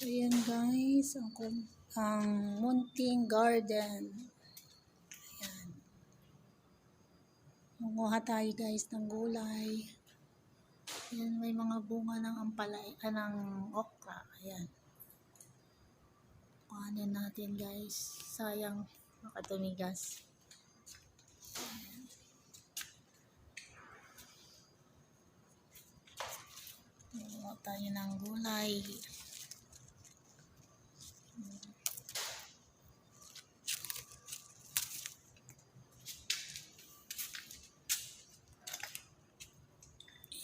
guys, ang, ang munting garden. Ayan. Munguha tayo guys ng gulay. Ayan, may mga bunga ng ampalay, ah, ng okra. Ayan. Kuhanin natin guys. Sayang, makatumigas. Munguha tayo ng gulay.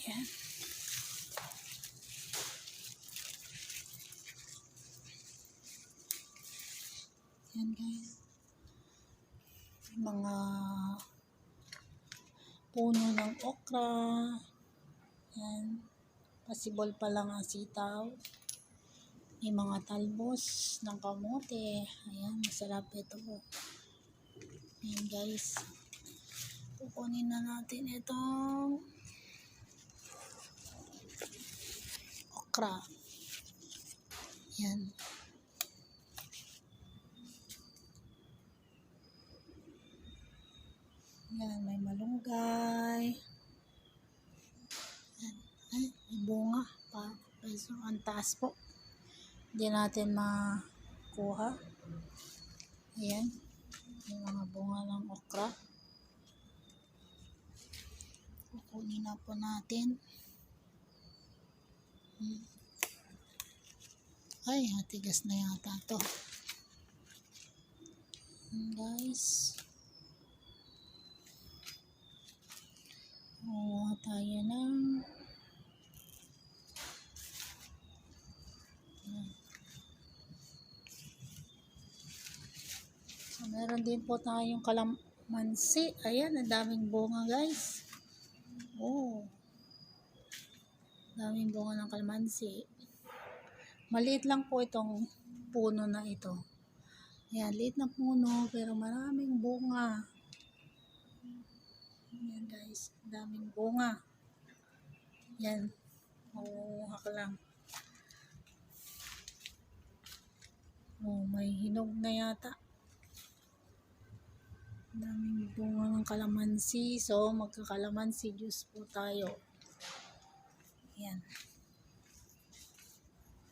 Ayan. Ayan guys. May mga puno ng okra. Ayan. Possible pa lang ang sitaw. May mga talbos ng kamote. Ayan, masarap ito. Ayan guys. Kukunin na natin itong okra. Yan. Yan, may malunggay. Yan. Ay, may bunga pa. Peso, ang taas po. Hindi natin makuha. Ayan. May mga bunga ng okra. Kukunin na po natin. Ay, matigas na yata to. Hmm, guys. Kuha tayo ng. So, meron din po tayong kalamansi. Ayan, ang daming bunga guys. Oh. Daming bunga ng kalamansi. Maliit lang po itong puno na ito. Ayan, liit na puno pero maraming bunga. Ayan guys, daming bunga. Yan. Makuha ka lang. Oh, may hinog na yata. Daming bunga ng kalamansi. So, magkakalamansi juice po tayo. Ayan.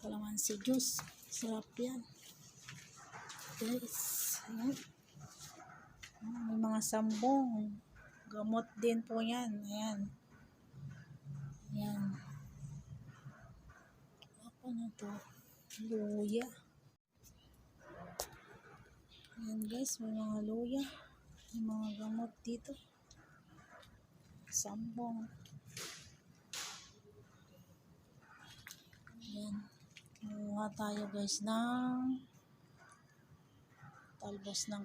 Kalamansi juice. Sarap yan. Guys. Ayan. May mga sambong. Gamot din po yan. Ayan. Ayan. Ako na to. Luya. Ayan guys. May mga luya. May mga gamot dito. Sambong. Ayan. Kumuha tayo guys ng talbos ng